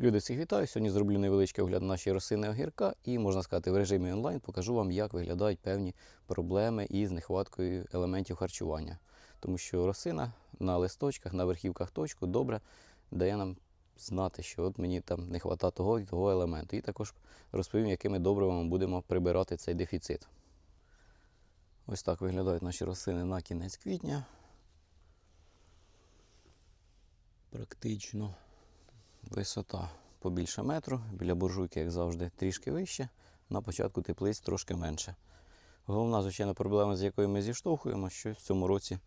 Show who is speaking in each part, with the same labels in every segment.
Speaker 1: Люди всіх вітаю. Сьогодні зроблю невеличкий огляд на наші рослини огірка і, можна сказати, в режимі онлайн покажу вам, як виглядають певні проблеми із нехваткою елементів харчування. Тому що рослина на листочках, на верхівках точку добре дає нам знати, що от мені там не вистачає того і того елементу. І також розповім, якими добривами будемо прибирати цей дефіцит. Ось так виглядають наші рослини на кінець квітня. Практично Висота побільше метру, біля буржуйки, як завжди, трішки вище, на початку теплиць трошки менше. Головна, звичайно, проблема, з якою ми зіштовхуємо, що в цьому році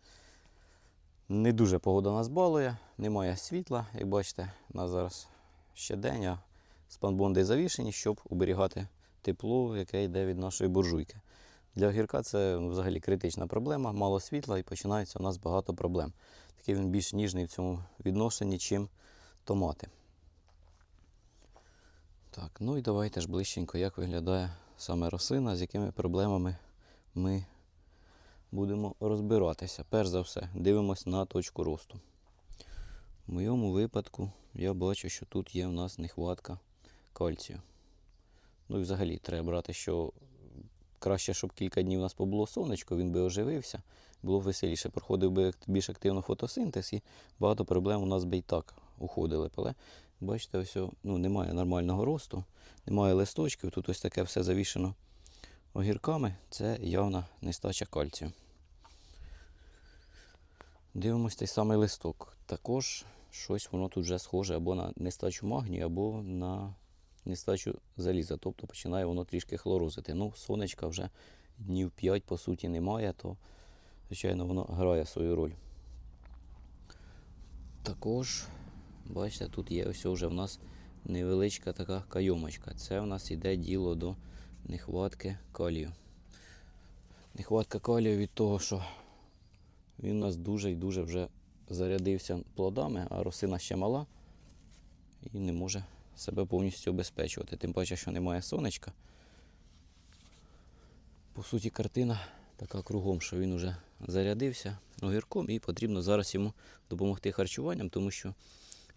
Speaker 1: не дуже погода нас балує, немає світла. Як бачите, у нас зараз ще день, а спанбонди завішені, щоб уберігати тепло, яке йде від нашої буржуйки. Для огірка це взагалі критична проблема, мало світла і починається у нас багато проблем. Такий він більш ніжний в цьому відношенні, чим томати. Так, ну і давайте ж ближченько, як виглядає саме рослина, з якими проблемами ми будемо розбиратися. Перш за все, дивимося на точку росту. В моєму випадку я бачу, що тут є в нас нехватка кальцію. Ну і взагалі треба брати, що краще, щоб кілька днів у нас побуло сонечко, він би оживився, було б веселіше. Проходив би більш активно фотосинтез і багато проблем у нас би і так уходили. Але бачите, ось ну, немає нормального росту, немає листочків, тут ось таке все завішено огірками. Це явна нестача кальцію. Дивимось той самий листок. Також щось воно тут вже схоже або на нестачу магнію, або на нестачу заліза. Тобто починає воно трішки хлорозити. Ну, сонечка вже днів 5 по суті немає, то, звичайно, воно грає свою роль. Також, бачите, тут є ось вже в нас невеличка така кайомочка. Це в нас йде діло до нехватки калію. Нехватка калію від того, що він у нас дуже і дуже вже зарядився плодами, а рослина ще мала і не може себе повністю обезпечувати. Тим паче, що немає сонечка. По суті, картина така кругом, що він вже зарядився огірком і потрібно зараз йому допомогти харчуванням, тому що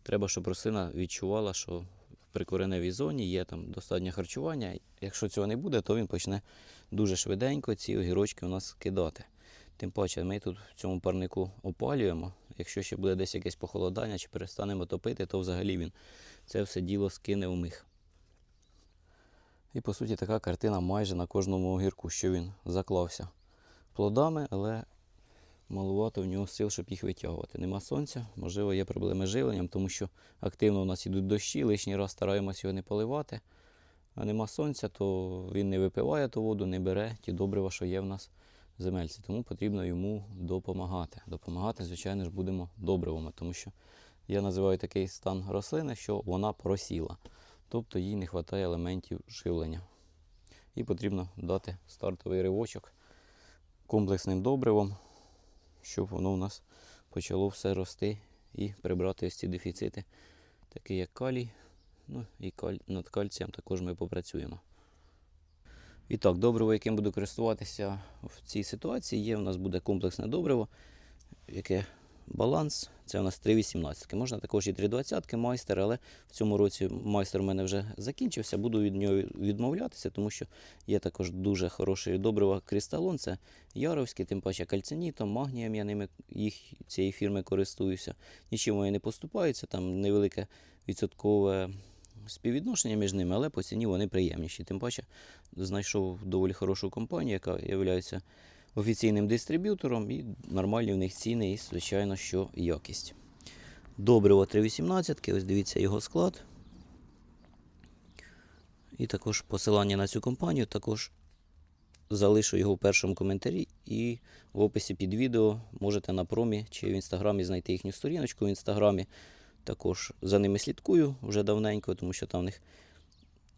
Speaker 1: треба, щоб рослина відчувала, що в прикореневій зоні є там достатньо харчування. Якщо цього не буде, то він почне дуже швиденько ці огірочки у нас кидати. Тим паче, ми тут в цьому парнику опалюємо. Якщо ще буде десь якесь похолодання чи перестанемо топити, то взагалі він це все діло скине у мих. І по суті така картина майже на кожному огірку, що він заклався плодами, але малувато в нього сил, щоб їх витягувати. Нема сонця, можливо, є проблеми з живленням, тому що активно у нас йдуть дощі, лишній раз стараємося його не поливати. А нема сонця, то він не випиває ту воду, не бере ті добрива, що є в нас в земельці. Тому потрібно йому допомагати. Допомагати, звичайно ж, будемо добривами, тому що я називаю такий стан рослини, що вона просіла. Тобто їй не вистачає елементів живлення. І потрібно дати стартовий ривочок комплексним добривом, щоб воно у нас почало все рости і прибрати ось ці дефіцити, такі як калій. Ну і каль... над кальцієм також ми попрацюємо. І так, добриво, яким буду користуватися в цій ситуації, є у нас буде комплексне добриво, яке баланс. Це у нас 3,18. Можна також і 3,20 майстер, але в цьому році майстер у мене вже закінчився. Буду від нього відмовлятися, тому що є також дуже хороше добриво кристалон. Це яровське, тим паче кальцинітом, магнієм я ними їх цієї фірми користуюся. Нічим вони не поступаються, там невелике відсоткове співвідношення між ними, але по ціні вони приємніші. Тим паче знайшов доволі хорошу компанію, яка є офіційним дистриб'ютором, і нормальні в них ціни, і, звичайно, що якість. Добриво 3,18, ось дивіться його склад. І також посилання на цю компанію, також залишу його в першому коментарі і в описі під відео можете на промі чи в інстаграмі знайти їхню сторіночку в інстаграмі. Також за ними слідкую вже давненько, тому що там в них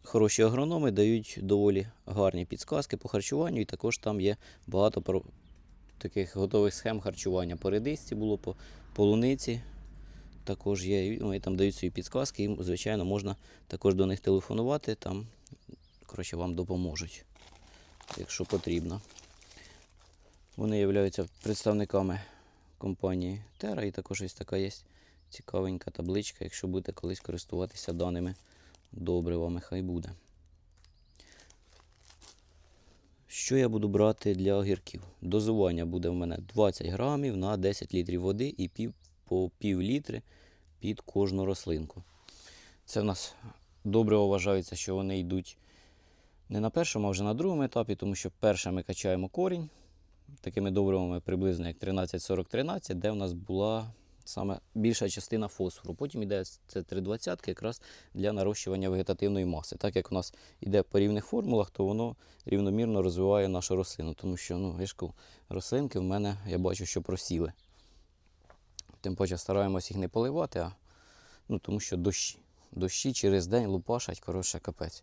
Speaker 1: хороші агрономи дають доволі гарні підсказки по харчуванню, і також там є багато таких готових схем харчування. По редисці було, по полуниці також є. і Вони там дають свої підсказки, і, звичайно, можна також до них телефонувати, там коротше, вам допоможуть, якщо потрібно. Вони являються представниками компанії Terra, і також ось така є цікавенька табличка, якщо будете колись користуватися даними добривами, хай буде. Що я буду брати для огірків? Дозування буде в мене 20 грамів на 10 літрів води і пів, по пів літри під кожну рослинку. Це в нас добре вважається, що вони йдуть не на першому, а вже на другому етапі, тому що перше ми качаємо корінь такими добривами приблизно як 13-40-13, де в нас була саме більша частина фосфору. Потім йде це 320 якраз для нарощування вегетативної маси. Так як у нас йде по рівних формулах, то воно рівномірно розвиває нашу рослину. Тому що ну, я рослинки в мене я бачу, що просіли. Тим паче стараємось їх не поливати, а ну, тому що дощі. Дощі через день лупашать, коротше, капець.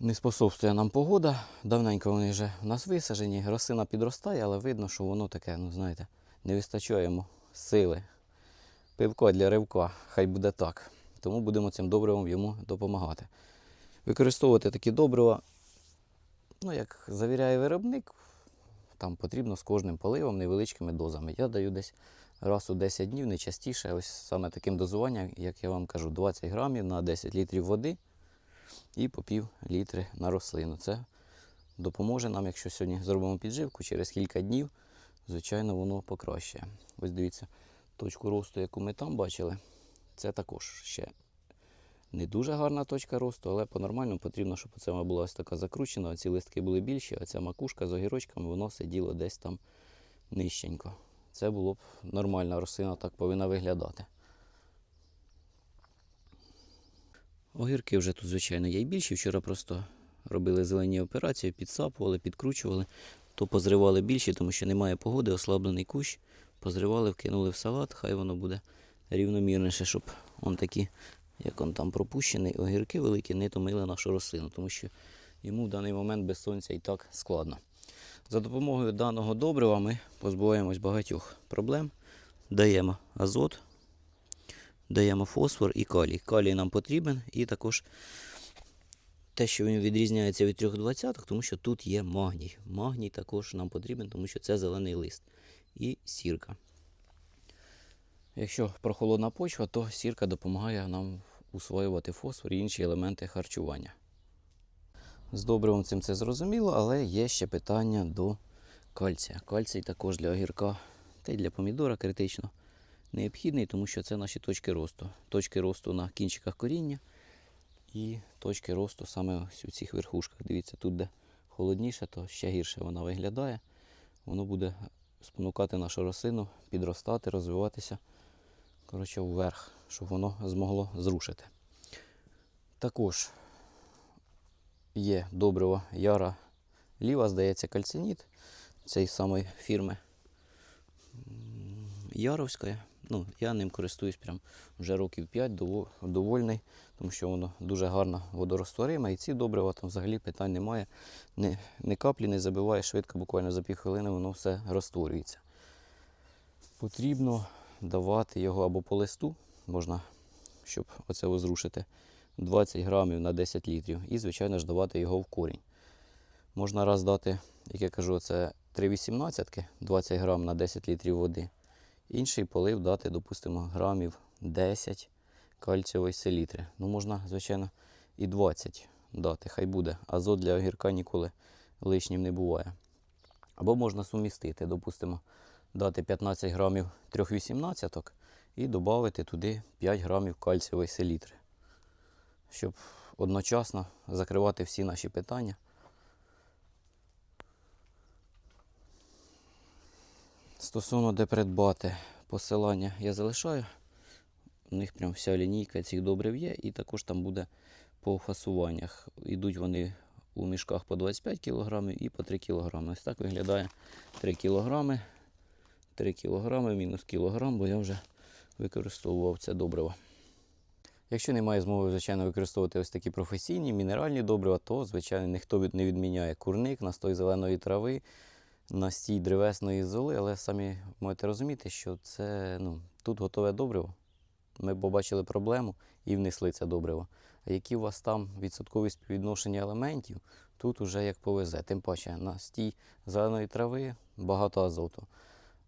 Speaker 1: Не способствує нам погода. Давненько вони вже в нас висаджені. Рослина підростає, але видно, що воно таке, ну знаєте, не вистачає йому сили. Пивко для ривка, хай буде так. Тому будемо цим добривом йому допомагати. Використовувати такі добрива, ну, як завіряє виробник, там потрібно з кожним поливом невеличкими дозами. Я даю десь раз у 10 днів, не частіше. Ось саме таким дозуванням, як я вам кажу, 20 грамів на 10 літрів води і по пів літри на рослину. Це допоможе нам, якщо сьогодні зробимо підживку, через кілька днів, звичайно, воно покращає. Ось дивіться, точку росту, яку ми там бачили, це також ще не дуже гарна точка росту, але по-нормальному потрібно, щоб це була ось така закручена, ці листки були більші, а ця макушка з огірочками, воно сиділо десь там нижченько. Це було б нормальна рослина, так повинна виглядати. Огірки вже тут, звичайно, є й більші. Вчора просто робили зелені операції, підсапували, підкручували, то позривали більші, тому що немає погоди, ослаблений кущ. Позривали, вкинули в салат, хай воно буде рівномірніше, щоб он такі, як он там пропущений, огірки великі, не томили нашу рослину, тому що йому в даний момент без сонця і так складно. За допомогою даного добрива ми позбуваємось багатьох проблем. Даємо азот, даємо фосфор і калій. Калій нам потрібен і також те, що він відрізняється від 320, тому що тут є магній. Магній також нам потрібен, тому що це зелений лист і сірка. Якщо прохолодна почва, то сірка допомагає нам усвоювати фосфор і інші елементи харчування. З добривом цим це зрозуміло, але є ще питання до кальція. Кальцій також для огірка та й для помідора критично необхідний, тому що це наші точки росту. Точки росту на кінчиках коріння і точки росту саме ось у цих верхушках. Дивіться, тут де холодніше, то ще гірше вона виглядає. Воно буде спонукати нашу рослину підростати, розвиватися коротше, вверх, щоб воно змогло зрушити. Також є добриво Яра Ліва, здається, кальциніт цієї самої фірми Яровської. Ну, я ним користуюсь прям вже років 5, дово- довольний, тому що воно дуже гарно водорозтвориме. І ці добрива там взагалі питань немає. Ні, ні каплі не забиває швидко, буквально за півхвилини воно все розтворюється. Потрібно давати його або по листу, можна, щоб оце розрушити, 20 грамів на 10 літрів. І, звичайно ж, давати його в корінь. Можна раз дати, як я кажу, це 3,18, 20 грам на 10 літрів води. Інший полив дати, допустимо, грамів 10 кальцієвої селітри. Ну, можна, звичайно, і 20 дати, хай буде. Азот для огірка ніколи лишнім не буває. Або можна сумістити, допустимо, дати 15 грамів 3,18 і додати туди 5 грамів кальцієвої селітри, щоб одночасно закривати всі наші питання. Стосовно де придбати посилання я залишаю. У них прям вся лінійка цих добрив є, і також там буде по фасуваннях. Йдуть вони у мішках по 25 кг і по 3 кг. Ось так виглядає 3 кг. 3 кг мінус кілограм, бо я вже використовував це добриво. Якщо немає змоги, звичайно, використовувати ось такі професійні мінеральні добрива, то, звичайно, ніхто не відміняє курник, настой зеленої трави, настій древесної золи, але самі можете розуміти, що це ну, тут готове добриво. Ми побачили проблему і внесли це добриво. А які у вас там відсоткові співвідношення елементів, тут уже як повезе. Тим паче на стій зеленої трави багато азоту.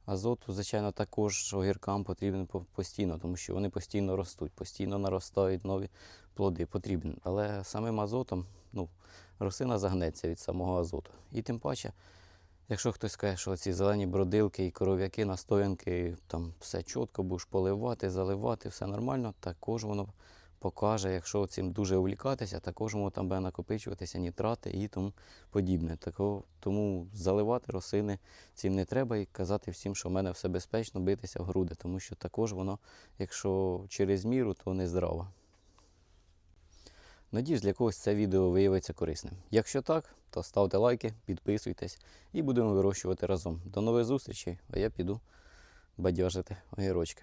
Speaker 1: Азоту, звичайно, також огіркам потрібен постійно, тому що вони постійно ростуть, постійно наростають нові плоди. Потрібен. Але самим азотом ну, рослина загнеться від самого азоту. І тим паче, якщо хтось скаже, що ці зелені бродилки і коров'яки, настоянки, там все чітко, будеш поливати, заливати, все нормально, також воно покаже, якщо цим дуже увлікатися, також воно там буде накопичуватися нітрати і тому подібне. Тому заливати рослини цим не треба і казати всім, що в мене все безпечно, битися в груди, тому що також воно, якщо через міру, то не здраво. Надіюсь, для когось це відео виявиться корисним. Якщо так, то ставте лайки, підписуйтесь і будемо вирощувати разом. До нових зустрічей, а я піду бадьожити огірочки.